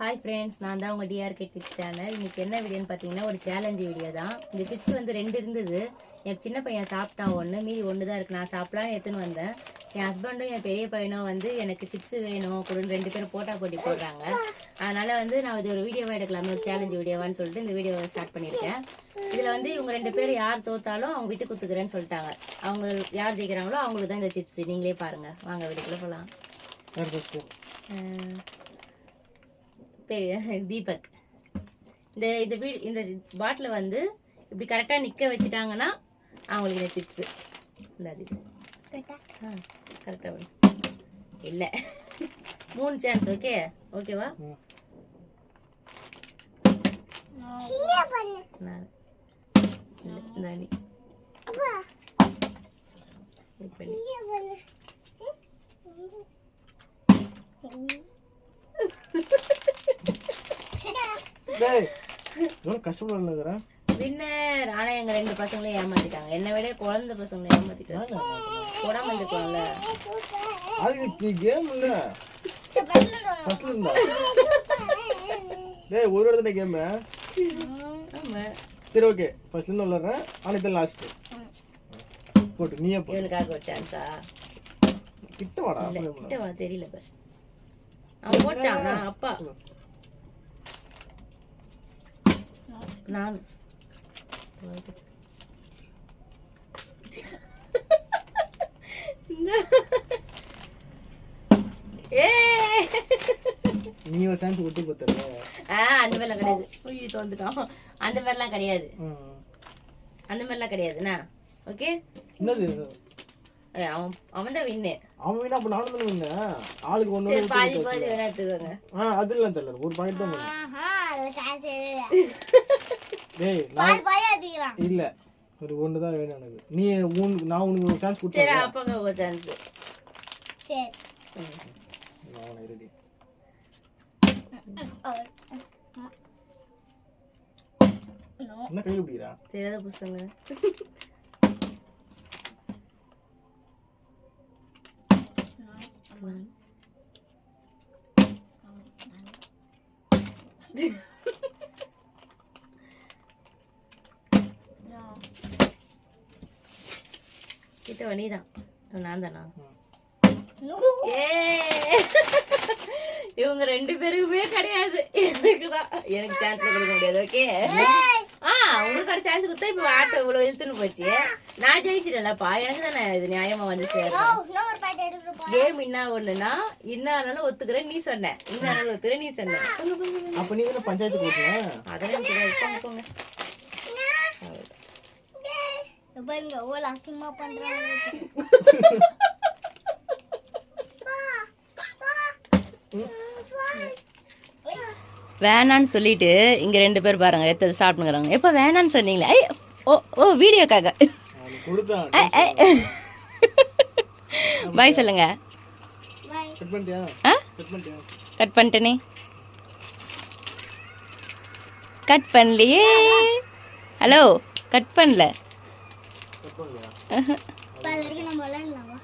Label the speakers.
Speaker 1: Hi friends நான் தான் உங்கள் டிஆர்கே டிப்ஸ் சேனல் இன்னைக்கு என்ன வீடியோன்னு பார்த்தீங்கன்னா ஒரு சேலஞ்சு வீடியோ தான். இந்த சிப்ஸ் வந்து ரெண்டு இருந்தது. என் சின்ன பையன் சாப்பிட்டான் ஒன்று மீதி ஒன்று தான் இருக்குது நான் சாப்பிடலான்னு எடுத்துன்னு வந்தேன். என் ஹஸ்பண்டும் என் பெரிய பையனும் வந்து எனக்கு சிப்ஸ் வேணும் கொடுன்னு ரெண்டு பேரும் போட்டா போட்டி போடுறாங்க. அதனால வந்து நான் இது ஒரு வீடியோவாக எடுக்கலாமே ஒரு சேலஞ்சு வீடியோவான்னு சொல்லிட்டு இந்த வீடியோவை ஸ்டார்ட் பண்ணியிருக்கேன். இதில் வந்து இவங்க ரெண்டு பேர் யார் தோத்தாலும் அவங்க விட்டு குத்துக்கிறேன்னு சொல்லிட்டாங்க. அவங்க யார் ஜெயிக்கிறாங்களோ அவங்களுக்கு தான் இந்த சிப்ஸ் நீங்களே பாருங்கள் வாங்க வீட்டுக்குள்ளே போகலாம் பெரிய தீபக். இந்த இந்த வீடு இந்த பாட்டில் வந்து இப்படி கரெக்டாக நிற்க வச்சுட்டாங்கன்னா அவங்களுக்கு இந்த சிப்ஸு இந்த ஆ? கரெக்டாக இல்லை. மூணு சான்ஸ் ஓகே ஓகேவா நான். பண்ணு.
Speaker 2: எவ்வளோ கஷ்டப்பட இருக்கிறேன்
Speaker 1: வின்னர் ஆனால் எங்கள் ரெண்டு பசங்களையும் ஏமாத்திட்டாங்க. என்னை விட குழந்தை பசங்களை ஏமாத்திட்டாங்க. உடம்பு வந்துட்டோம்ல
Speaker 2: அதுக்கு கேம் இல்ல. ஃபர்ஸ்ட்ல இருந்தா. டேய் ஒரு இடத்துல கேம் சரி ஓகே ஃபர்ஸ்ட்ல இருந்து விளாடுறேன் ஆனால் இதான் லாஸ்ட் போட்டு நீயே போ
Speaker 1: இவனுக்காக ஒரு சான்ஸா
Speaker 2: கிட்ட வாடா
Speaker 1: கிட்ட வா தெரியல பாரு. அவன் போட்டான் அப்பா. நான் ஏய்!
Speaker 2: நீ ஒரு சான்ஸ் விட்டு போத்தல
Speaker 1: ஆ அந்த மாதிரிலாம் கிடையாது. உயிர் தோந்துட்டோம். அந்த மாதிரிலாம் கிடையாது. அந்த மாதிரிலாம் கிடையாதுண்ணா ஓகே
Speaker 2: என்னது?
Speaker 1: அவன் அவன் தான் வின்னு
Speaker 2: அவன் என்ன பண்ண நானும் தானே வந்தேன் ஆளுக்கு ஒன்று
Speaker 1: பாதி பாதி வேணா எடுத்துக்கோங்க.
Speaker 2: ஆ அது இல்லை தெரியல. ஒரு பாக்கெட் தான் டேய் நான் இல்ல ஒரு ஒன்று தான் வேணும் எனக்கு. நீ உனக்கு நான் உனக்கு ஒரு சான்ஸ்
Speaker 1: சரி
Speaker 2: கொடுத்தேன்
Speaker 1: அப்பாங்க ஒரு சான்ஸ்
Speaker 2: நான் ரெடி என்ன கையில் பிடிக்கிறா?
Speaker 1: தெரியாத புஸ்தங்க கிட்ட வனிதான் நான் தானா ஏ. இவங்க ரெண்டு பேருக்குமே கிடையாது. எனக்கு தான் எனக்கு சான்ஸ் கொடுக்க முடியாது ஓகே ஆ உங்களுக்கு ஒரு சான்ஸ் கொடுத்தா இப்போ ஆட்டோ இவ்வளோ இழுத்துன்னு போச்சு. நான் ஜெயிச்சிட்டேன்லப்பா. எனக்கு தானே இது நியாயமா வந்து சேரும்? கேம் என்ன ஒண்ணுன்னா இன்னாலும் ஒத்துக்கிறேன் நீ சொன்ன. இன்னாலும் ஒத்துக்கிறேன் நீ சொன்ன.
Speaker 2: அப்ப நீ தானே பஞ்சாயத்து
Speaker 1: அதெல்லாம் போங்க.
Speaker 3: பாருங்க எவ்வளோ அசிங்கமா பண்றாங்க
Speaker 1: வேணான்னு சொல்லிட்டு இங்க ரெண்டு பேர் பாருங்க எத்தது சாப்பிட்டுங்கிறாங்க எப்ப வேணான்னு சொன்னீங்களே? ஐ ஓ ஓ வீடியோக்காக. பாய் சொல்லுங்க.
Speaker 2: கட்
Speaker 1: பண்ணிட்டேனே. கட் பண்ணலையே. ஹலோ கட் பண்ணல.
Speaker 2: கட்
Speaker 3: நம்ம விளையாடலாமா?